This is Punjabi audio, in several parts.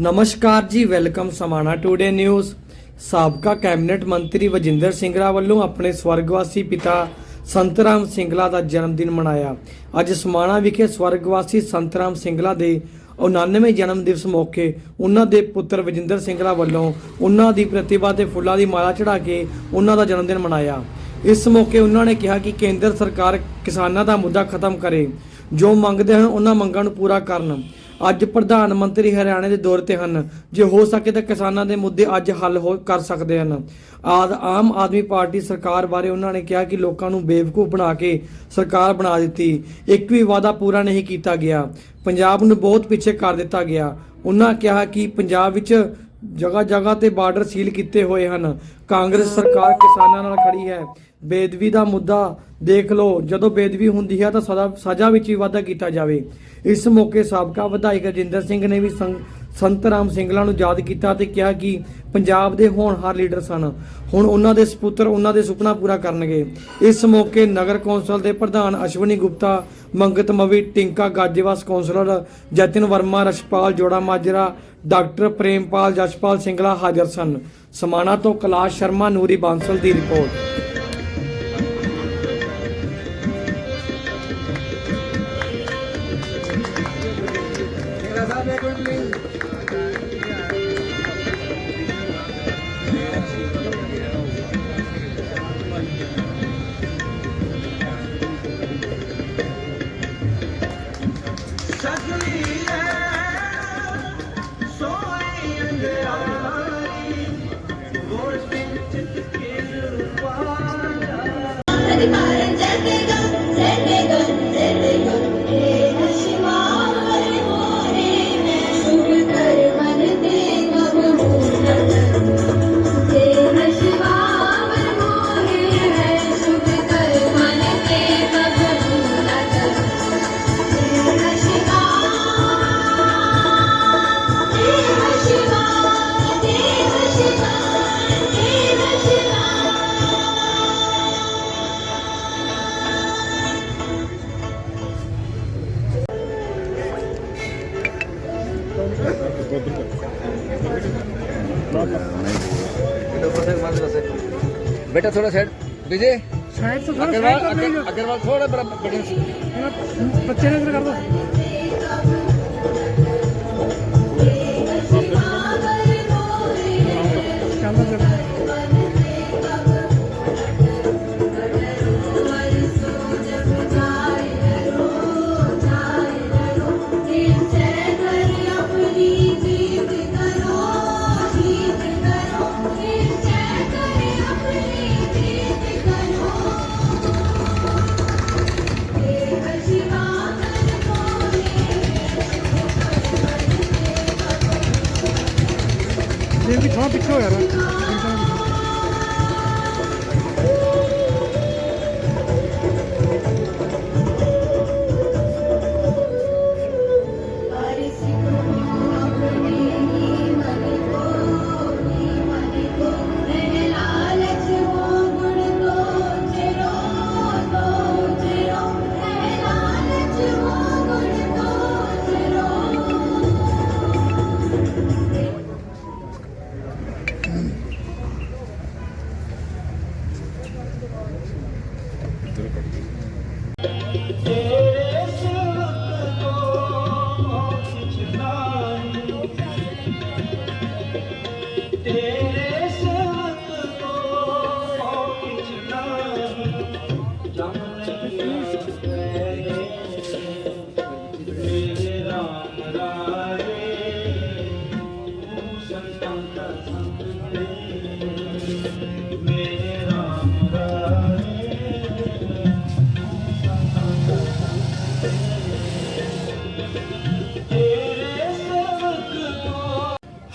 ਨਮਸਕਾਰ ਜੀ, ਵੈਲਕਮ ਸਮਾਣਾ ਟੂਡੇ ਨਿਊਜ਼। ਸਾਬਕਾ ਕੈਬਨਿਟ ਮੰਤਰੀ ਵਜਿੰਦਰ ਸਿੰਘਲਾ ਵੱਲੋਂ ਆਪਣੇ ਸਵਰਗਵਾਸੀ ਪਿਤਾ ਸੰਤਰਾਮ ਸਿੰਘਲਾ ਦਾ ਜਨਮ ਦਿਨ ਮਨਾਇਆ। ਅੱਜ ਸਮਾਣਾ ਵਿਖੇ ਸਵਰਗਵਾਸੀ ਸੰਤਰਾਮ ਸਿੰਘਲਾ ਦੇ 99ਵੇਂ ਜਨਮ ਦਿਵਸ ਮੌਕੇ ਉਹਨਾਂ ਦੇ ਪੁੱਤਰ ਵਜਿੰਦਰ ਸਿੰਘਲਾ ਵੱਲੋਂ ਉਹਨਾਂ ਦੀ ਪ੍ਰਤਿਭਾ ਤੇ ਫੁੱਲਾਂ ਦੀ ਮਾਲਾ ਚੜਾ ਕੇ ਉਹਨਾਂ ਦਾ ਜਨਮ ਦਿਨ ਮਨਾਇਆ। ਇਸ ਮੌਕੇ ਉਹਨਾਂ ਨੇ ਕਿਹਾ ਕਿ ਕੇਂਦਰ ਸਰਕਾਰ ਕਿਸਾਨਾਂ ਦਾ ਮੁੱਦਾ ਖਤਮ ਕਰੇ। ਜੋ ਮੰਗਦੇ ਹਨ, ਉਹਨਾਂ ਮੰਗਾਂ ਨੂੰ ਪੂਰਾ ਕਰਨ। ਅੱਜ ਪ੍ਰਧਾਨ ਮੰਤਰੀ ਹਰਿਆਣੇ ਦੇ ਦੌਰੇ ਤੇ ਹਨ, ਜੇ ਹੋ ਸਕੇ ਤਾਂ ਕਿਸਾਨਾਂ ਦੇ ਮੁੱਦੇ ਅੱਜ ਹੱਲ ਹੋ, ਕਰ ਸਕਦੇ ਹਨ। ਆਦ, ਆਮ ਆਦਮੀ ਪਾਰਟੀ ਸਰਕਾਰ ਬਾਰੇ ਉਹਨਾਂ ਨੇ ਕਿਹਾ ਕਿ ਲੋਕਾਂ ਨੂੰ ਬੇਵਕੂਫ ਬਣਾ ਕੇ ਸਰਕਾਰ ਬਣਾ ਦਿੱਤੀ। ਇੱਕ ਵੀ ਵਾਅਦਾ ਪੂਰਾ ਨਹੀਂ ਕੀਤਾ ਗਿਆ। ਪੰਜਾਬ ਨੂੰ ਬਹੁਤ ਪਿੱਛੇ ਕਰ ਦਿੱਤਾ ਗਿਆ। ਉਹਨਾਂ ਕਿਹਾ ਕਿ ਪੰਜਾਬ ਵਿੱਚ ਜਗ੍ਹਾ ਜਗ੍ਹਾ ਤੇ ਬਾਰਡਰ ਸੀਲ ਕੀਤੇ ਹੋਏ ਹਨ। ਕਾਂਗਰਸ ਸਰਕਾਰ ਕਿਸਾਨਾਂ ਨਾਲ ਖੜੀ ਹੈ। ਬੇਦਵੀ ਦਾ ਮੁੱਦਾ ਦੇਖ ਲਓ। ਜਦੋਂ ਬੇਦਵੀ ਹੁੰਦੀ ਹੈ ਤਾਂ ਸਦਾ ਸਜ਼ਾ ਵਿੱਚ ਵੀ ਵਾਧਾ ਕੀਤਾ ਜਾਵੇ। ਇਸ ਮੌਕੇ ਸਾਬਕਾ ਵਿਧਾਇਕ ਰਜਿੰਦਰ ਸਿੰਘ ਨੇ ਵੀ ਸੰਤ ਰਾਮ ਸਿੰਘਲਾ ਨੂੰ ਯਾਦ ਕੀਤਾ ਤੇ ਕਿਹਾ ਕਿ ਪੰਜਾਬ ਦੇ ਹੋਣਹਾਰ ਲੀਡਰ ਸਨ। ਹੁਣ ਉਹਨਾਂ ਦੇ ਸੁਪੁੱਤਰ ਉਹਨਾਂ ਦੇ ਸੁਪਨਾ ਪੂਰਾ ਕਰਨਗੇ। ਇਸ ਮੌਕੇ ਨਗਰ ਕੌਂਸਲ ਦੇ ਪ੍ਰਧਾਨ ਅਸ਼ਵਨੀ ਗੁਪਤਾ, ਮੰਗਤ ਮਵੀ, ਟਿੰਕਾ ਗਾਜੇਵਾਸ ਕੌਂਸਲਰ ਜਤਨ ਵਰਮਾ ਰਸ਼ਪਾਲ ਜੋੜਾ ਮਾਜਰਾ, ਡਾਕਟਰ ਪ੍ਰੇਮਪਾਲ ਜਸ਼ਪਾਲ ਸਿੰਘਲਾ ਹਾਜ਼ਰ ਸਨ। ਸਮਾਣਾ ਤੋਂ ਕੈਲਾਸ਼ ਸ਼ਰਮਾ, ਨੂਰੀ ਬਾਂਸਲ ਦੀ ਰਿਪੋਰਟ। ਵਿਜੇ ਸਾਈਡ ਤੋਂ ਥੋੜਾ ਅਗਰਵਾਲ ਅਗਰਵਾਲ ਥੋੜਾ ਬੜਾ ਬੜੀ ਬੱਚੇ ਨੇ ਕਰ ਦੋ।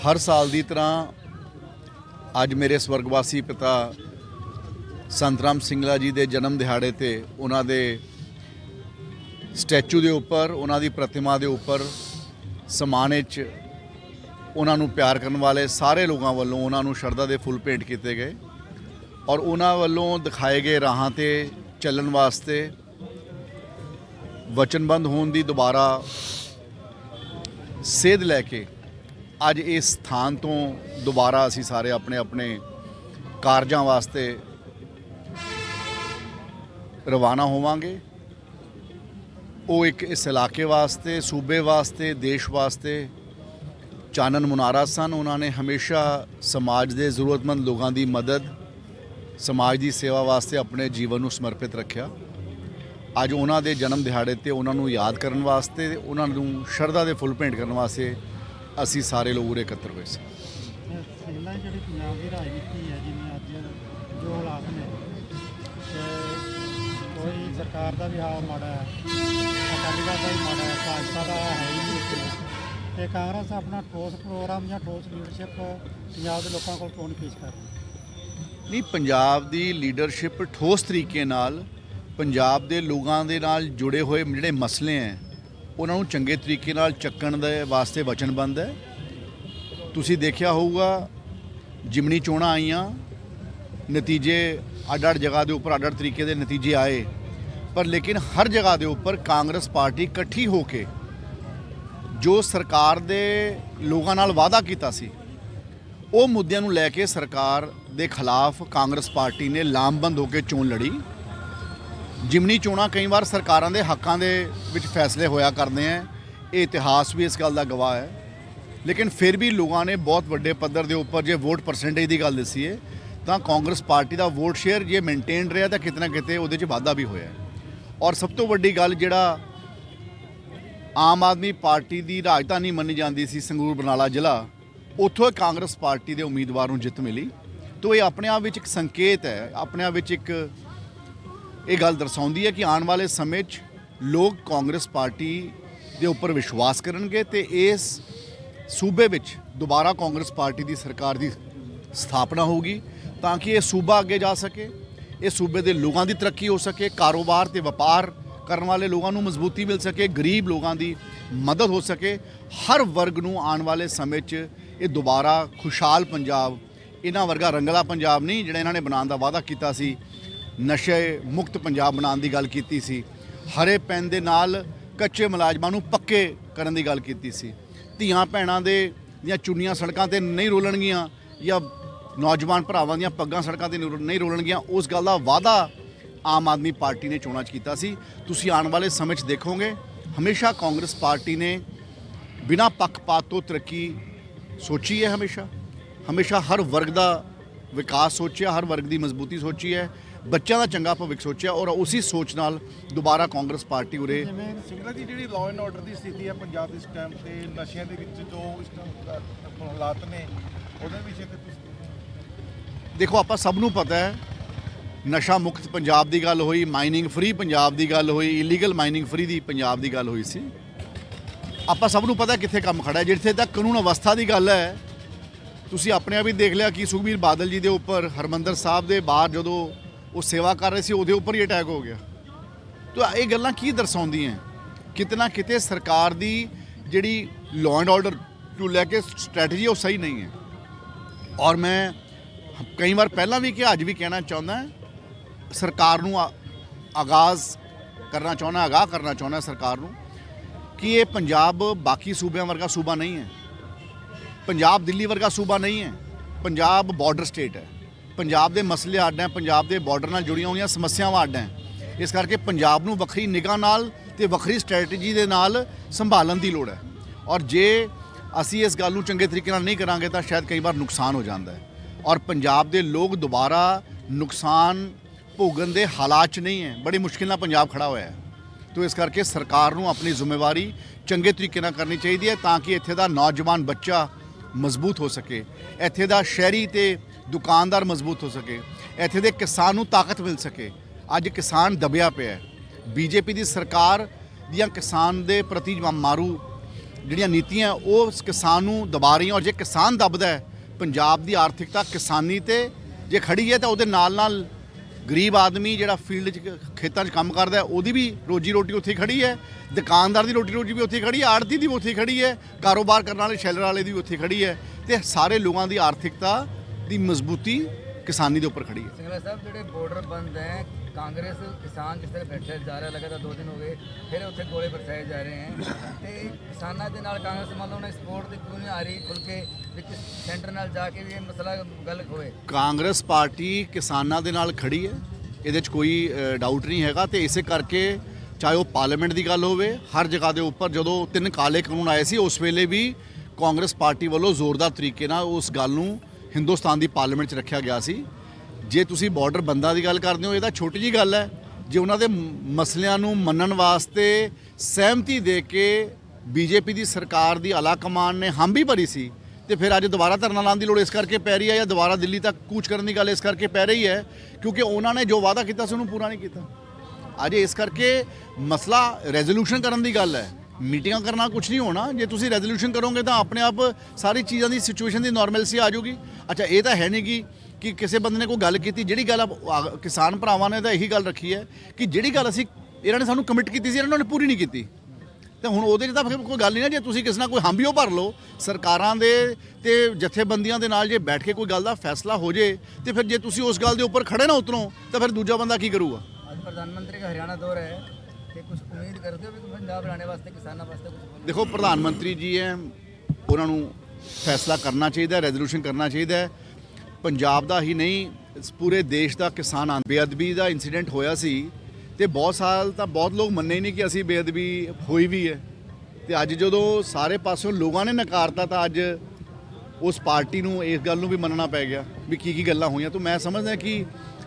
ਹਰ ਸਾਲ ਦੀ ਤਰ੍ਹਾਂ ਅੱਜ ਮੇਰੇ ਸਵਰਗਵਾਸੀ ਪਿਤਾ ਸੰਤਰਾਮ ਸਿੰਘਲਾ ਜੀ ਦੇ ਜਨਮ ਦਿਹਾੜੇ ਤੇ ਉਹਨਾਂ ਦੇ ਸਟੈਚੂ ਦੇ ਉੱਪਰ, ਉਹਨਾਂ ਦੀ ਪ੍ਰਤਿਮਾ ਦੇ ਉੱਪਰ ਸਮਾਨੇ 'ਚ ਉਹਨਾਂ ਨੂੰ ਪਿਆਰ ਕਰਨ ਵਾਲੇ ਸਾਰੇ ਲੋਕਾਂ ਵੱਲੋਂ ਉਹਨਾਂ ਨੂੰ ਸ਼ਰਧਾ ਦੇ ਫੁੱਲ ਭੇਂਟ ਕੀਤੇ ਗਏ ਔਰ ਉਹਨਾਂ ਵੱਲੋਂ ਦਿਖਾਏ ਗਏ ਰਾਹਾਂ ਤੇ ਚੱਲਣ ਵਾਸਤੇ ਵਚਨਬੰਦ ਹੋਣ ਦੀ ਦੁਬਾਰਾ ਸੇਧ ਲੈ ਕੇ ਅੱਜ ਇਸ ਸਥਾਨ ਤੋਂ ਦੁਬਾਰਾ ਅਸੀਂ ਸਾਰੇ ਆਪਣੇ ਆਪਣੇ ਕਾਰਜਾਂ ਵਾਸਤੇ ਰਵਾਨਾ ਹੋਵਾਂਗੇ। ਉਹ ਇੱਕ ਇਸ ਇਲਾਕੇ ਵਾਸਤੇ, ਸੂਬੇ ਵਾਸਤੇ, ਦੇਸ਼ ਵਾਸਤੇ ਚਾਨਣ ਮੁਨਾਰਾ ਸਨ। ਉਹਨਾਂ ਨੇ ਹਮੇਸ਼ਾ ਸਮਾਜ ਦੇ ਜ਼ਰੂਰਤਮੰਦ ਲੋਕਾਂ ਦੀ ਮਦਦ, ਸਮਾਜ ਦੀ ਸੇਵਾ ਵਾਸਤੇ ਆਪਣੇ ਜੀਵਨ ਨੂੰ ਸਮਰਪਿਤ ਰੱਖਿਆ। ਅੱਜ ਉਹਨਾਂ ਦੇ ਜਨਮ ਦਿਹਾੜੇ ਤੇ ਉਹਨਾਂ ਨੂੰ ਯਾਦ ਕਰਨ ਵਾਸਤੇ ਉਹਨਾਂ ਨੂੰ ਸ਼ਰਧਾ ਦੇ ਫੁੱਲ ਭੇਂਟ ਕਰਨ ਵਾਸਤੇ ਅਸੀਂ ਸਾਰੇ ਲੋਕ ਉਰੇ ਇਕੱਤਰ ਹੋਏ ਸੀ। ਪਹਿਲਾਂ ਜਿਹੜੀ ਪੰਜਾਬ ਦੀ ਰਾਜਨੀਤੀ ਹੈ ਜਿਵੇਂ ਅੱਜ ਜੋ ਹਾਲਾਤ ਨੇ ਤੇ ਕੋਈ ਸਰਕਾਰ ਦਾ ਵੀ ਹਾਲ ਮਾੜਾ ਹੈ ਅਕਾਲੀ ਦਲ ਦਾ ਵੀ ਮਾੜਾ ਹੈ ਭਾਜਪਾ ਦਾ ਹੈ ਹੀ ਨਹੀਂ ਇੱਥੇ। ਤੇ ਕਾਂਗਰਸ ਆਪਣਾ ਠੋਸ ਪ੍ਰੋਗਰਾਮ ਜਾਂ ਠੋਸ ਲੀਡਰਸ਼ਿਪ ਪੰਜਾਬ ਦੇ ਲੋਕਾਂ ਕੋਲ ਨਹੀਂ ਪੇਸ਼ ਕਰ ਰਹੀ? ਨਹੀਂ ਪੰਜਾਬ ਦੀ ਲੀਡਰਸ਼ਿਪ ਠੋਸ ਤਰੀਕੇ ਨਾਲ ਪੰਜਾਬ ਦੇ ਲੋਕਾਂ ਦੇ ਨਾਲ ਜੁੜੇ ਹੋਏ ਜਿਹੜੇ ਮਸਲੇ ਹੈ, ਉਹਨਾਂ ਨੂੰ ਚੰਗੇ ਤਰੀਕੇ ਨਾਲ ਚੱਕਣ ਦੇ ਵਾਸਤੇ ਵਚਨਬੰਦ ਹੈ। ਤੁਸੀਂ ਦੇਖਿਆ ਹੋਊਗਾ ਜਿਮਣੀ ਚੋਣਾਂ ਆਈਆਂ, ਨਤੀਜੇ ਅੱਡ ਅੱਡ ਜਗ੍ਹਾ ਦੇ ਉੱਪਰ ਅੱਡ ਅੱਡ ਤਰੀਕੇ ਦੇ ਨਤੀਜੇ ਆਏ, ਪਰ ਲੇਕਿਨ ਹਰ ਜਗ੍ਹਾ ਦੇ ਉੱਪਰ ਕਾਂਗਰਸ ਪਾਰਟੀ ਇਕੱਠੀ ਹੋ ਕੇ ਜੋ ਸਰਕਾਰ ਦੇ ਲੋਕਾਂ ਨਾਲ ਵਾਅਦਾ ਕੀਤਾ ਸੀ, ਉਹ ਮੁੱਦਿਆਂ ਨੂੰ ਲੈ ਕੇ ਸਰਕਾਰ ਦੇ ਖਿਲਾਫ ਕਾਂਗਰਸ ਪਾਰਟੀ ਨੇ ਲਾਮਬੰਦ ਹੋ ਕੇ ਚੋਣ ਲੜੀ। ਜਿਮਨੀ ਚੋਣਾਂ ਕਈ ਵਾਰ ਸਰਕਾਰਾਂ ਦੇ ਹੱਕਾਂ ਦੇ ਵਿੱਚ ਫੈਸਲੇ ਹੋਇਆ ਕਰਦੇ ਆ। ਇਹ ਇਤਿਹਾਸ ਵੀ ਇਸ ਗੱਲ ਦਾ ਗਵਾਹ ਹੈ। ਲੇਕਿਨ ਫਿਰ ਵੀ ਲੋਕਾਂ ਨੇ ਬਹੁਤ ਵੱਡੇ ਪੱਧਰ ਦੇ ਉੱਪਰ ਜੇ ਵੋਟ ਪਰਸੈਂਟੇਜ ਦੀ ਗੱਲ ਦਸੀਏ, ਤਾਂ ਕਾਂਗਰਸ ਪਾਰਟੀ ਦਾ ਵੋਟ ਸ਼ੇਅਰ ਜੇ ਮੇਨਟੇਨ ਰਿਹਾ, ਤਾਂ ਕਿਤੇ ਨਾ ਕਿਤੇ ਉਹਦੇ 'ਚ ਵਾਧਾ ਵੀ ਹੋਇਆ ਔਰ ਸਭ ਤੋਂ ਵੱਡੀ ਗੱਲ ਜਿਹੜਾ ਆਮ ਆਦਮੀ ਪਾਰਟੀ ਦੀ ਰਾਜਧਾਨੀ ਮੰਨੀ ਜਾਂਦੀ ਸੀ ਸੰਗਰੂਰ ਬਰਨਾਲਾ ਜ਼ਿਲ੍ਹਾ, ਉੱਥੋਂ ਕਾਂਗਰਸ ਪਾਰਟੀ ਦੇ ਉਮੀਦਵਾਰ ਨੂੰ ਜਿੱਤ ਮਿਲੀ। ਤੋਂ ਇਹ ਆਪਣੇ ਆਪ ਵਿੱਚ ਇੱਕ ਸੰਕੇਤ ਹੈ, ਆਪਣੇ ਆਪ ਵਿੱਚ ਇੱਕ ਇਹ ਗੱਲ ਦਰਸਾਉਂਦੀ ਹੈ ਕਿ ਆਉਣ ਵਾਲੇ ਸਮੇਂ 'ਚ ਲੋਕ ਕਾਂਗਰਸ ਪਾਰਟੀ ਦੇ ਉੱਪਰ ਵਿਸ਼ਵਾਸ ਕਰਨਗੇ ਤੇ ਇਸ ਸੂਬੇ ਵਿੱਚ ਦੁਬਾਰਾ ਕਾਂਗਰਸ ਪਾਰਟੀ ਦੀ ਸਰਕਾਰ ਦੀ ਸਥਾਪਨਾ ਹੋਊਗੀ ਤਾਂ ਕਿ ਇਹ ਸੂਬਾ ਅੱਗੇ ਜਾ ਸਕੇ, ਇਹ ਸੂਬੇ ਦੇ ਲੋਕਾਂ ਦੀ ਤਰੱਕੀ ਹੋ ਸਕੇ, ਕਾਰੋਬਾਰ ਤੇ ਵਪਾਰ ਕਰਨ ਵਾਲੇ ਲੋਕਾਂ ਨੂੰ ਮਜ਼ਬੂਤੀ ਮਿਲ ਸਕੇ, ਗਰੀਬ ਲੋਕਾਂ ਦੀ ਮਦਦ ਹੋ ਸਕੇ, ਹਰ ਵਰਗ ਨੂੰ ਆਉਣ ਵਾਲੇ ਸਮੇਂ 'ਚ ਇਹ ਦੁਬਾਰਾ ਖੁਸ਼ਹਾਲ ਪੰਜਾਬ, ਇਹਨਾਂ ਵਰਗਾ ਰੰਗਲਾ ਪੰਜਾਬ ਨਹੀਂ, ਜਿਹੜਾ ਇਹਨਾਂ ਨੇ ਬਣਾਉਣ ਦਾ ਵਾਅਦਾ ਕੀਤਾ ਸੀ ਨਸ਼ੇ ਮੁਕਤ ਪੰਜਾਬ ਬਣਾਉਣ ਦੀ ਗੱਲ ਕੀਤੀ ਸੀ। ਹਰੇ ਪੈਨ ਦੇ ਨਾਲ ਕੱਚੇ ਮੁਲਾਜ਼ਮਾਂ ਨੂੰ ਪੱਕੇ ਕਰਨ ਦੀ ਗੱਲ ਕੀਤੀ ਸੀ। ਧੀਆਂ ਭੈਣਾਂ ਦੇ ਦੀਆਂ ਚੁੰਨੀਆਂ ਸੜਕਾਂ ਤੇ ਨਹੀਂ ਰੋਲਣਗੀਆਂ ਜਾਂ ਨੌਜਵਾਨ ਭਰਾਵਾਂ ਦੀਆਂ ਪੱਗਾਂ ਸੜਕਾਂ ਤੇ ਨਹੀਂ ਨਹੀਂ ਰੋਲਣਗੀਆਂ, ਉਸ ਗੱਲ ਦਾ ਵਾਅਦਾ ਆਮ ਆਦਮੀ ਪਾਰਟੀ ਨੇ ਚੋਣਾਂ 'ਚ ਕੀਤਾ ਸੀ। ਤੁਸੀਂ ਆਉਣ ਵਾਲੇ ਸਮੇਂ 'ਚ ਦੇਖੋਗੇ, ਹਮੇਸ਼ਾ ਕਾਂਗਰਸ ਪਾਰਟੀ ਨੇ ਬਿਨਾਂ ਪੱਖਪਾਤ ਤੋਂ ਤਰੱਕੀ ਸੋਚੀ ਹੈ ਹਮੇਸ਼ਾ। ਹਮੇਸ਼ਾ ਹਰ ਵਰਗ ਦਾ ਵਿਕਾਸ ਸੋਚਿਆ, ਹਰ ਵਰਗ ਦੀ ਮਜ਼ਬੂਤੀ ਸੋਚੀ ਹੈ। ਬੱਚਿਆਂ ਦਾ ਚੰਗਾ ਭਵਿੱਖ ਸੋਚਿਆ ਔਰ ਉਸੇ ਸੋਚ ਨਾਲ ਦੁਬਾਰਾ ਕਾਂਗਰਸ ਪਾਰਟੀ ਉਰੇ ਜਿਵੇਂ ਸਿੰਗਲਾ ਜੀ ਜਿਹੜੀ ਲਾਅ ਐਂਡ ਆਰਡਰ ਦੀ ਸਥਿਤੀ ਹੈ ਪੰਜਾਬ ਇਸ ਟਾਈਮ ਤੇ ਨਸ਼ਿਆਂ ਦੇ ਵਿੱਚ ਜੋ ਇਸ ਟਾਈਮ ਹਾਲਾਤ ਨੇ ਉਹਦੇ ਵਿਸ਼ੇ ਤੇ ਤੁਸੀਂ ਦੇਖੋ ਆਪਾਂ ਸਭ ਨੂੰ ਪਤਾ ਹੈ ਨਸ਼ਾ ਮੁਕਤ ਪੰਜਾਬ ਦੀ ਗੱਲ ਹੋਈ ਮਾਈਨਿੰਗ ਫ੍ਰੀ ਪੰਜਾਬ ਦੀ ਗੱਲ ਹੋਈ ਇਲੀਗਲ ਮਾਈਨਿੰਗ ਫ੍ਰੀ ਦੀ ਪੰਜਾਬ ਦੀ ਗੱਲ ਹੋਈ ਸੀ। ਆਪਾਂ ਸਭ ਨੂੰ ਪਤਾ ਕਿੱਥੇ ਕੰਮ ਖੜਾ ਹੈ ਜਿੱਥੇ ਤੱਕ ਕਾਨੂੰਨ ਅਵਸਥਾ ਦੀ ਗੱਲ ਹੈ ਤੁਸੀਂ ਆਪਣੇ ਆਪ ਹੀ ਦੇਖ ਲਿਆ ਕਿ ਸੁਖਬੀਰ ਬਾਦਲ ਜੀ ਦੇ ਉੱਪਰ ਹਰਮੰਦਰ ਸਾਹਿਬ ਦੇ ਬਾਹਰ ਜਦੋਂ ਉਹ ਸੇਵਾ ਕਰ ਰਹੇ ਸੀ, ਉਹਦੇ ਉੱਪਰ ਹੀ ਅਟੈਕ ਹੋ ਗਿਆ। ਤਾਂ ਇਹ ਗੱਲਾਂ ਕੀ ਦਰਸਾਉਂਦੀਆਂ? ਕਿਤਨਾ ਕਿਤੇ ਸਰਕਾਰ ਦੀ ਜਿਹੜੀ ਲਾਅ ਐਂਡ ਆਰਡਰ ਨੂੰ ਲੈ ਕੇ ਸਟ੍ਰੈਟਜੀ ਉਹ ਸਹੀ ਨਹੀਂ ਹੈ। ਔਰ ਮੈਂ ਕਈ ਵਾਰ ਪਹਿਲਾਂ ਵੀ ਕਿ ਅੱਜ ਵੀ ਕਹਿਣਾ ਚਾਹੁੰਦਾ ਸਰਕਾਰ ਨੂੰ ਆਗਾਜ਼ ਕਰਨਾ ਚਾਹੁੰਦਾ, ਆਗਾਹ ਕਰਨਾ ਚਾਹੁੰਦਾ ਸਰਕਾਰ ਨੂੰ ਕਿ ਇਹ ਪੰਜਾਬ ਬਾਕੀ ਸੂਬਿਆਂ ਵਰਗਾ ਸੂਬਾ ਨਹੀਂ ਹੈ। ਪੰਜਾਬ ਦਿੱਲੀ ਵਰਗਾ ਸੂਬਾ ਨਹੀਂ ਹੈ। ਪੰਜਾਬ ਬਾਰਡਰ ਸਟੇਟ ਹੈ। ਪੰਜਾਬ ਦੇ ਮਸਲੇ ਅੱਡ ਹੈ, ਪੰਜਾਬ ਦੇ ਬਾਰਡਰ ਨਾਲ ਜੁੜੀਆਂ ਹੋਈਆਂ ਸਮੱਸਿਆਵਾਂ ਅੱਡ ਹੈ। ਇਸ ਕਰਕੇ ਪੰਜਾਬ ਨੂੰ ਵੱਖਰੀ ਨਿਗਾਹ ਨਾਲ ਤੇ ਵੱਖਰੀ ਸਟ੍ਰੈਟਜੀ ਦੇ ਨਾਲ ਸੰਭਾਲਣ ਦੀ ਲੋੜ ਹੈ। ਔਰ ਜੇ ਅਸੀਂ ਇਸ ਗੱਲ ਨੂੰ ਚੰਗੇ ਤਰੀਕੇ ਨਾਲ ਨਹੀਂ ਕਰਾਂਗੇ ਤਾਂ ਸ਼ਾਇਦ ਕਈ ਵਾਰ ਨੁਕਸਾਨ ਹੋ ਜਾਂਦਾ ਹੈ। ਔਰ ਪੰਜਾਬ ਦੇ ਲੋਕ ਦੁਬਾਰਾ ਨੁਕਸਾਨ ਭੋਗਣ ਦੇ ਹਾਲਾਤ 'ਚ ਨਹੀਂ ਹੈ। ਬੜੀ ਮੁਸ਼ਕਿਲ ਨਾਲ ਪੰਜਾਬ ਖੜਾ ਹੋਇਆ ਹੈ। ਤੋ ਇਸ ਕਰਕੇ ਸਰਕਾਰ ਨੂੰ ਆਪਣੀ ਜ਼ਿੰਮੇਵਾਰੀ ਚੰਗੇ ਤਰੀਕੇ ਨਾਲ ਕਰਨੀ ਚਾਹੀਦੀ ਹੈ ਤਾਂ ਕਿ ਇੱਥੇ ਦਾ ਨੌਜਵਾਨ ਬੱਚਾ ਮਜ਼ਬੂਤ ਹੋ ਸਕੇ। ਇੱਥੇ ਦਾ ਸ਼ਹਿਰੀ ਤੇ ਦੁਕਾਨਦਾਰ ਮਜ਼ਬੂਤ ਹੋ ਸਕੇ, ਇੱਥੇ ਦੇ ਕਿਸਾਨ ਨੂੰ ਤਾਕਤ ਮਿਲ ਸਕੇ। ਅੱਜ ਕਿਸਾਨ ਦਬਿਆ ਪਿਆ ਹੈ। ਬੀਜੇਪੀ ਦੀ ਸਰਕਾਰ ਦੀਆਂ ਕਿਸਾਨ ਦੇ ਪ੍ਰਤੀ ਮਾਰੂ ਜਿਹੜੀਆਂ ਨੀਤੀਆਂ, ਉਹ ਕਿਸਾਨ ਨੂੰ ਦਬਾ ਰਹੀਆਂ ਔਰ ਜੇ ਕਿਸਾਨ ਦਬਦਾ ਹੈ, ਪੰਜਾਬ ਦੀ ਆਰਥਿਕਤਾ ਕਿਸਾਨੀ ਤੇ ਜੇ ਖੜੀ ਹੈ ਤਾਂ ਉਹਦੇ ਨਾਲ ਨਾਲ ਗਰੀਬ ਆਦਮੀ ਜਿਹੜਾ ਫੀਲਡ 'ਚ, ਖੇਤਾਂ 'ਚ ਕੰਮ ਕਰਦਾ ਉਹਦੀ ਵੀ ਰੋਜੀ ਰੋਟੀ ਉੱਥੇ ਹੀ ਖੜੀ ਹੈ, ਦੁਕਾਨਦਾਰ ਦੀ ਰੋਟੀ ਰੋਜੀ ਵੀ ਉੱਥੇ ਹੀ ਖੜੀ ਹੈ ਆੜਤੀ ਦੀ ਵੀ ਉੱਥੇ ਹੀ ਖੜੀ ਹੈ, ਕਾਰੋਬਾਰ ਕਰਨ ਵਾਲੇ ਸ਼ੈਲਰ ਵਾਲੇ ਦੀ ਵੀ ਉੱਥੇ ਹੀ ਖੜੀ ਹੈ ਤੇ ਸਾਰੇ ਲੋਕਾਂ ਦੀ ਆਰਥਿਕਤਾ ਦੀ ਮਜ਼ਬੂਤੀ ਕਿਸਾਨੀ ਦੇ ਉੱਪਰ ਖੜੀ ਹੈ। ਸਿੰਗਲਾ ਸਾਹਿਬ ਜਿਹੜੇ ਬਾਰਡਰ ਬੰਦ ਹੈ ਕਾਂਗਰਸ ਕਿਸਾਨ ਜਿਸ ਤਰ੍ਹਾਂ ਬੈਠੇ ਜਾ ਰਿਹਾ ਲਗਾਤਾਰ ਦੋ ਦਿਨ ਹੋ ਗਏ ਫਿਰ ਉੱਥੇ ਗੋਲੇ ਬਰਸਾਏ ਜਾ ਰਹੇ ਹਨ ਤੇ ਕਿਸਾਨਾਂ ਦੇ ਨਾਲ ਕਾਂਗਰਸ ਮੰਨ ਲਓ ਨਾ ਸਪੋਰਟ ਦੀ ਕਿਉਂ ਨਹੀਂ ਆ ਰਹੀ ਖੁੱਲ ਕੇ ਵੀ ਕਿਸ ਸੈਂਟਰ ਨਾਲ ਜਾ ਕੇ ਵੀ ਇਹ ਮਸਲਾ ਗੱਲ ਹੋਏ ਕਾਂਗਰਸ ਪਾਰਟੀ ਕਿਸਾਨਾਂ ਦੇ ਨਾਲ ਖੜੀ ਹੈ ਇਹਦੇ 'ਚ ਕੋਈ ਡਾਊਟ ਨਹੀਂ ਹੈਗਾ ਤੇ ਇਸੇ ਕਰਕੇ ਚਾਹੇ ਉਹ ਪਾਰਲੀਮੈਂਟ ਦੀ ਗੱਲ ਹੋਵੇ ਹਰ ਜਗ੍ਹਾ ਦੇ ਉੱਪਰ ਜਦੋਂ ਤਿੰਨ ਕਾਲੇ ਕਾਨੂੰਨ ਆਏ ਸੀ ਉਸ ਵੇਲੇ ਵੀ ਕਾਂਗਰਸ ਪਾਰਟੀ ਵੱਲੋਂ ਜ਼ੋਰਦਾਰ ਤਰੀਕੇ ਨਾਲ ਉਸ ਗੱਲ ਨੂੰ ਹਿੰਦੁਸਤਾਨ ਦੀ ਪਾਰਲੀਮੈਂਟ 'ਚ ਰੱਖਿਆ ਗਿਆ ਸੀ। ਜੇ ਤੁਸੀਂ ਬਾਰਡਰ ਬੰਦਾ ਦੀ ਗੱਲ ਕਰਦੇ ਹੋ, ਇਹ ਤਾਂ ਛੋਟੀ ਜੀ ਗੱਲ ਹੈ। ਜੇ ਉਹਨਾਂ ਦੇ ਮਸਲਿਆਂ ਨੂੰ ਮੰਨਣ ਵਾਸਤੇ ਸਹਿਮਤੀ ਦੇ ਕੇ ਬੀਜੇਪੀ ਦੀ ਸਰਕਾਰ ਦੀ ਆਲਾ ਕਮਾਨ ਨੇ ਹਮ ਭਰੀ ਸੀ, ਤੇ ਫਿਰ ਅੱਜ ਦੁਬਾਰਾ ਧਰਨਾ ਲਾਉਣ ਦੀ ਲੋੜ ਇਸ ਕਰਕੇ ਪੈ ਰਹੀ ਹੈ ਜਾਂ ਦੁਬਾਰਾ ਦਿੱਲੀ ਤੱਕ ਕੂਚ ਕਰਨ ਦੀ ਗੱਲ ਇਸ ਕਰਕੇ ਪੈ ਰਹੀ ਹੈ? ਕਿਉਂਕਿ ਉਹਨਾਂ ਨੇ ਜੋ ਵਾਅਦਾ ਕੀਤਾ ਸੀ, ਉਹਨੂੰ ਪੂਰਾ ਨਹੀਂ ਕੀਤਾ। ਅੱਜ ਇਸ ਕਰਕੇ ਮਸਲਾ ਰੈਜ਼ੋਲੂਸ਼ਨ ਕਰਨ ਦੀ ਗੱਲ ਹੈ। ਮੀਟਿੰਗਾਂ ਕਰਨਾ ਕੁਝ ਨਹੀਂ ਹੋਣਾ। ਜੇ ਤੁਸੀਂ ਰੈਜ਼ੋਲੂਸ਼ਨ ਕਰੋਗੇ ਤਾਂ ਆਪਣੇ ਆਪ ਸਾਰੀ ਚੀਜ਼ਾਂ ਦੀ ਸਿਚੁਏਸ਼ਨ ਦੀ ਨਾਰਮਲਸੀ ਆ ਜਾਊਗੀ। ਅੱਛਾ, ਇਹ ਤਾਂ ਹੈ ਨਹੀਂ ਕਿ ਕਿ ਕਿਸੇ ਬੰਦੇ ਨੇ ਕੋਈ ਗੱਲ ਕੀਤੀ। ਜਿਹੜੀ ਗੱਲ ਆਪ- ਆ- ਕਿਸਾਨ ਭਰਾਵਾਂ ਨੇ ਤਾਂ ਇਹੀ ਗੱਲ ਰੱਖੀ ਹੈ ਕਿ ਜਿਹੜੀ ਗੱਲ ਅਸੀਂ ਇਹਨਾਂ ਨੇ ਸਾਨੂੰ ਕਮਿਟ ਕੀਤੀ ਸੀ, ਇਹਨਾਂ ਨੇ ਪੂਰੀ ਨਹੀਂ ਕੀਤੀ। ਤੇ ਹੁਣ ਉਹਦੇ 'ਚ ਤਾਂ ਫਿਰ ਕੋਈ ਗੱਲ ਨਹੀਂ ਨਾ, ਜੇ ਤੁਸੀਂ ਕਿਸੇ ਨਾਲ ਕੋਈ ਹੰਬਿਓ ਭਰ ਲਓ, ਸਰਕਾਰਾਂ ਦੇ ਤੇ ਜਥੇਬੰਦੀਆਂ ਦੇ ਨਾਲ ਜੇ ਬੈਠ ਕੇ ਕੋਈ ਗੱਲ ਦਾ ਫੈਸਲਾ ਹੋ ਜੇ, ਤੇ ਫਿਰ ਜੇ ਤੁਸੀਂ ਉਸ ਗੱਲ ਦੇ ਉੱਪਰ ਖੜੇ ਨਾ ਉਤਰੋ, ਤਾਂ ਫਿਰ ਦੂਜਾ ਬੰਦਾ ਕੀ ਕਰੂਗਾ? ਅੱਜ ਪ੍ਰਧਾਨ ਮੰਤਰੀ ਦਾ ਹਰਿਆਣਾ ਦੌਰ ਹੈ। ਤੇ ਕੁਝ ਉਮੀਦ ਕਰਦੇ ਹੋ ਵੀ ਪੰਜਾਬ ਬਣਾਉਣੇ ਵਾਸਤੇ, ਕਿਸਾਨਾਂ ਵਾਸਤੇ ਕੁਝ ਦੇਖੋ, ਪ੍ਰਧਾਨ ਮੰਤਰੀ ਜੀ ਹੈ, ਉਹਨਾਂ ਨੂੰ ਫੈਸਲਾ ਕਰਨਾ ਚਾਹੀਦਾ ਹੈ ਰੈਜ਼ੋਲੂਸ਼ਨ ਕਰਨਾ ਚਾਹੀਦਾ ਪੰਜਾਬ ਦਾ ਹੀ ਨਹੀਂ ਪੂਰੇ ਦੇਸ਼ ਦਾ ਕਿਸਾਨ ਆਂ- ਬੇਅਦਬੀ ਦਾ ਇਨਸੀਡੈਂਟ ਹੋਇਆ ਸੀ ਤੇ ਬਹੁਤ ਸਾਲ ਤਾਂ ਬਹੁਤ ਲੋਕ ਮੰਨੇ ਹੀ ਨਹੀਂ ਕਿ ਅਸੀਂ ਬੇਅਦਬੀ ਹੋਈ ਵੀ ਹੈ। ਤੇ ਅੱਜ ਜਦੋਂ ਸਾਰੇ ਪਾਸਿਓਂ ਲੋਕਾਂ ਨੇ ਨਕਾਰਤਾ ਤਾਂ ਅੱਜ ਉਸ ਪਾਰਟੀ ਨੂੰ ਇਸ ਗੱਲ ਨੂੰ ਵੀ ਮੰਨਣਾ ਪੈ ਗਿਆ ਵੀ ਕੀ ਕੀ ਗੱਲਾਂ ਹੋਈਆਂ। ਤਾਂ ਮੈਂ ਸਮਝਦਾ ਕਿ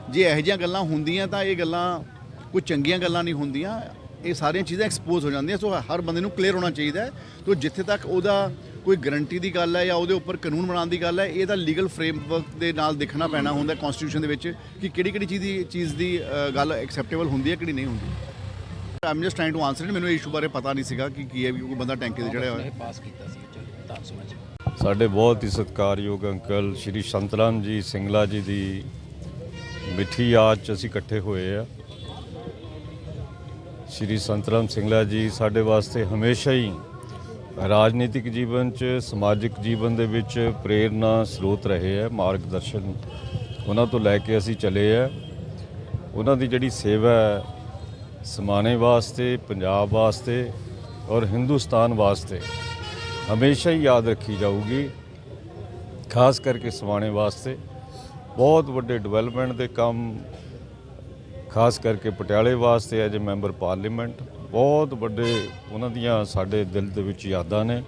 ਜੇ ਇਹੋ ਜਿਹੀਆਂ ਗੱਲਾਂ ਹੁੰਦੀਆਂ ਤਾਂ ਇਹ ਗੱਲਾਂ ਕੋਈ ਚੰਗੀਆਂ ਗੱਲਾਂ ਨਹੀਂ ਹੁੰਦੀਆਂ। ਇਹ ਸਾਰੀਆਂ ਚੀਜ਼ਾਂ ਐਕਸਪੋਜ਼ ਹੋ ਜਾਂਦੀਆਂ ਸੋ ਹਰ ਬੰਦੇ ਨੂੰ ਕਲੀਅਰ ਹੋਣਾ ਚਾਹੀਦਾ ਹੈ। ਤੋ ਜਿੱਥੇ ਤੱਕ ਉਹਦਾ ਕੋਈ ਗਾਰੰਟੀ ਦੀ ਗੱਲ ਹੈ ਜਾਂ ਉਹਦੇ ਉੱਪਰ ਕਾਨੂੰਨ ਬਣਾਉਣ ਦੀ ਗੱਲ ਹੈ ਇਹ ਤਾਂ ਲੀਗਲ ਫਰੇਮਵਰਕ ਦੇ ਨਾਲ ਦੇਖਣਾ ਪੈਣਾ ਹੁੰਦਾ ਕਨਸਟੀਟਿਊਸ਼ਨ ਦੇ ਵਿੱਚ ਕਿ ਕਿਹੜੀ ਕਿਹੜੀ ਚੀਜ਼ ਦੀ ਚੀਜ਼ ਦੀ ਗੱਲ ਐਕਸੈਪਟੇਬਲ ਹੁੰਦੀ ਹੈ ਕਿਹੜੀ ਨਹੀਂ ਹੁੰਦੀ। I'm just trying to answer it ਮੈਨੂੰ ਇਹ ਇਸ਼ੂ ਬਾਰੇ ਪਤਾ ਨਹੀਂ ਸੀਗਾ ਕਿ ਕੀ ਹੈ ਕੋਈ ਬੰਦਾ ਟੈਂਕੀ ਤੇ ਚੜਿਆ ਹੋਇਆ। ਸਾਡੇ ਬਹੁਤ ਹੀ ਸਤਿਕਾਰਯੋਗ ਅੰਕਲ ਸ਼੍ਰੀ ਸੰਤਰਾਮ ਜੀ ਸਿੰਗਲਾ ਜੀ ਦੀ ਮਿੱਠੀ ਯਾਦ 'ਚ ਅਸੀਂ ਇਕੱਠੇ ਹੋਏ ਆ। ਸ਼੍ਰੀ ਸੰਤਰਾਮ ਸਿੰਗਲਾ ਜੀ ਸਾਡੇ ਵਾਸਤੇ ਹਮੇਸ਼ਾ ਹੀ ਰਾਜਨੀਤਿਕ ਜੀਵਨ 'ਚ, ਸਮਾਜਿਕ ਜੀਵਨ ਦੇ ਵਿੱਚ ਪ੍ਰੇਰਨਾ ਸਰੋਤ ਰਹੇ ਹੈ ਮਾਰਗਦਰਸ਼ਨ ਉਹਨਾਂ ਤੋਂ ਲੈ ਕੇ ਅਸੀਂ ਚੱਲੇ ਆ। ਉਹਨਾਂ ਦੀ ਜਿਹੜੀ ਸੇਵਾ ਹੈ, ਸਮਾਣੇ ਵਾਸਤੇ, ਪੰਜਾਬ ਵਾਸਤੇ ਔਰ ਹਿੰਦੁਸਤਾਨ ਵਾਸਤੇ ਹਮੇਸ਼ਾ ਹੀ ਯਾਦ ਰੱਖੀ ਜਾਊਗੀ। ਖਾਸ ਕਰਕੇ ਸਮਾਣੇ ਵਾਸਤੇ ਬਹੁਤ ਵੱਡੇ ਡਿਵੈਲਪਮੈਂਟ ਦੇ ਕੰਮ ਖਾਸ ਕਰਕੇ ਪਟਿਆਲੇ ਵਾਸਤੇ ਐਜ ਮੈਂਬਰ ਪਾਰਲੀਮੈਂਟ, ਬਹੁਤ ਵੱਡੇ ਉਹਨਾਂ ਦੀਆਂ ਸਾਡੇ ਦਿਲ ਦੇ ਵਿੱਚ ਯਾਦਾਂ ਨੇ।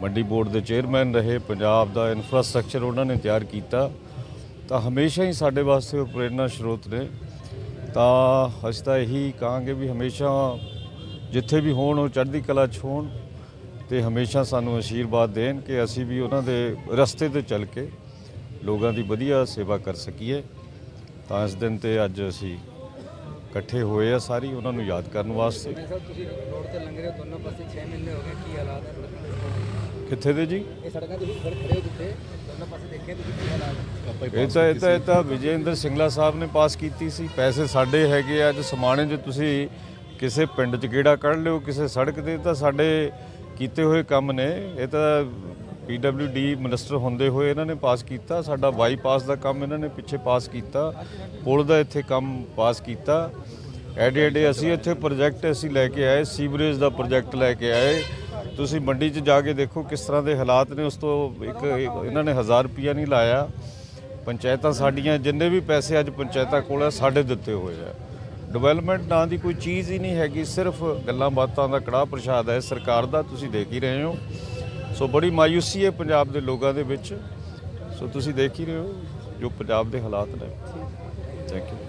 ਮੰਡੀ ਬੋਰਡ ਦੇ ਚੇਅਰਮੈਨ ਰਹੇ, ਪੰਜਾਬ ਦਾ ਇਨਫਰਾਸਟ੍ਰਕਚਰ ਉਹਨਾਂ ਨੇ ਤਿਆਰ ਕੀਤਾ। ਤਾਂ ਹਮੇਸ਼ਾ ਹੀ ਸਾਡੇ ਵਾਸਤੇ ਉਹ ਪ੍ਰੇਰਨਾ ਸਰੋਤ ਨੇ। ਤਾਂ ਅਸੀਂ ਤਾਂ ਇਹੀ ਕਹਾਂਗੇ ਵੀ ਹਮੇਸ਼ਾ ਜਿੱਥੇ ਵੀ ਹੋਣ, ਉਹ ਚੜ੍ਹਦੀ ਕਲਾ 'ਚ ਹੋਣ ਤੇ ਹਮੇਸ਼ਾ ਸਾਨੂੰ ਆਸ਼ੀਰਵਾਦ ਦੇਣ ਕਿ ਅਸੀਂ ਵੀ ਉਹਨਾਂ ਦੇ ਰਸਤੇ ਤੇ ਚੱਲ ਕੇ ਲੋਕਾਂ ਦੀ ਵਧੀਆ ਸੇਵਾ ਕਰ ਸਕੀਏ। ਤਾਂ ਇਸ ਦਿਨ ਤੇ ਅੱਜ ਅਸੀਂ ਇਕੱਠੇ ਹੋਏ ਆ ਸਾਰੀ ਉਹਨਾਂ ਨੂੰ ਯਾਦ ਕਰਨ ਵਾਸਤੇ। ਸਰ ਤੁਸੀਂ ਰੋਡ ਤੇ ਲੰਘ ਰਹੇ ਹੋ ਦੋਨੋਂ ਪਾਸੇ 6 ਮਹੀਨੇ ਹੋ ਗਏ ਕੀ ਹਾਲਾਤ ਹੈ? ਸੜਕਾਂ ਦੇ? ਕਿੱਥੇ ਦੇ ਜੀ? ਇਹ ਸੜਕਾਂ ਤੁਸੀਂ ਖੜੇ ਖੜੇ ਹੋ ਜਿੱਥੇ ਦੋਨੋਂ ਪਾਸੇ ਦੇਖੇ ਤੁਸੀਂ ਕੀ ਹਾਲਾਤ ਹੈ? ਇਹ ਤਾਂ ਇਹ ਤਾਂ ਇਹ ਤਾਂ ਵਿਜੇਂਦਰ ਸਿੰਗਲਾ ਸਾਹਿਬ ਨੇ ਪਾਸ ਕੀਤੀ ਸੀ। ਪੈਸੇ ਸਾਡੇ ਹੈਗੇ ਆ ਅੱਜ ਸਮਾਣੇ 'ਚ ਤੁਸੀਂ ਕਿਸੇ ਪਿੰਡ 'ਚ ਗੇੜਾ ਕੱਢ ਲਿਓ ਕਿਸੇ ਸੜਕ ਤੇ ਤਾਂ ਸਾਡੇ ਕੀਤੇ ਹੋਏ ਕੰਮ ਨੇ। ਇਹ ਤਾਂ ਡੀ ਮਿਨਿਸਟਰ ਹੁੰਦੇ ਹੋਏ ਇਹਨਾਂ ਨੇ ਪਾਸ ਕੀਤਾ, ਸਾਡਾ ਬਾਈਪਾਸ ਦਾ ਕੰਮ ਇਹਨਾਂ ਨੇ ਪਿੱਛੇ ਪਾਸ ਕੀਤਾ, ਪੁਲ ਦਾ ਇੱਥੇ ਕੰਮ ਪਾਸ ਕੀਤਾ। ਐਡੇ ਐਡੇ ਅਸੀਂ ਇੱਥੇ ਪ੍ਰੋਜੈਕਟ ਅਸੀਂ ਲੈ ਕੇ ਆਏ, ਸੀਵਰੇਜ ਦਾ ਪ੍ਰੋਜੈਕਟ ਲੈ ਕੇ ਆਏ। ਤੁਸੀਂ ਮੰਡੀ 'ਚ ਜਾ ਕੇ ਦੇਖੋ ਕਿਸ ਤਰ੍ਹਾਂ ਦੇ ਹਾਲਾਤ ਨੇ, ਉਸ ਤੋਂ ਇੱਕ ਇਹਨਾਂ ਨੇ 1000 ਰੁਪਿਆ ਨਹੀਂ ਲਾਇਆ। ਪੰਚਾਇਤਾਂ ਸਾਡੀਆਂ, ਜਿੰਨੇ ਵੀ ਪੈਸੇ ਅੱਜ ਪੰਚਾਇਤਾਂ ਕੋਲ ਆ, ਸਾਡੇ ਦਿੱਤੇ ਹੋਏ ਆ। ਡਿਵੈਲਪਮੈਂਟ ਨਾਂ ਦੀ ਕੋਈ ਚੀਜ਼ ਹੀ ਨਹੀਂ ਹੈਗੀ, ਸਿਰਫ ਗੱਲਾਂ ਬਾਤਾਂ ਦਾ ਕੜਾਹ ਪ੍ਰਸ਼ਾਦ ਹੈ, ਸਰਕਾਰ ਦਾ, ਤੁਸੀਂ ਦੇਖ ਹੀ ਰਹੇ ਹੋ। ਸੋ ਬੜੀ ਮਾਯੂਸੀ ਹੈ ਪੰਜਾਬ ਦੇ ਲੋਕਾਂ ਦੇ ਵਿੱਚ। ਸੋ ਤੁਸੀਂ ਦੇਖ ਹੀ ਰਹੇ ਹੋ ਜੋ ਪੰਜਾਬ ਦੇ ਹਾਲਾਤ ਨੇ। Thank you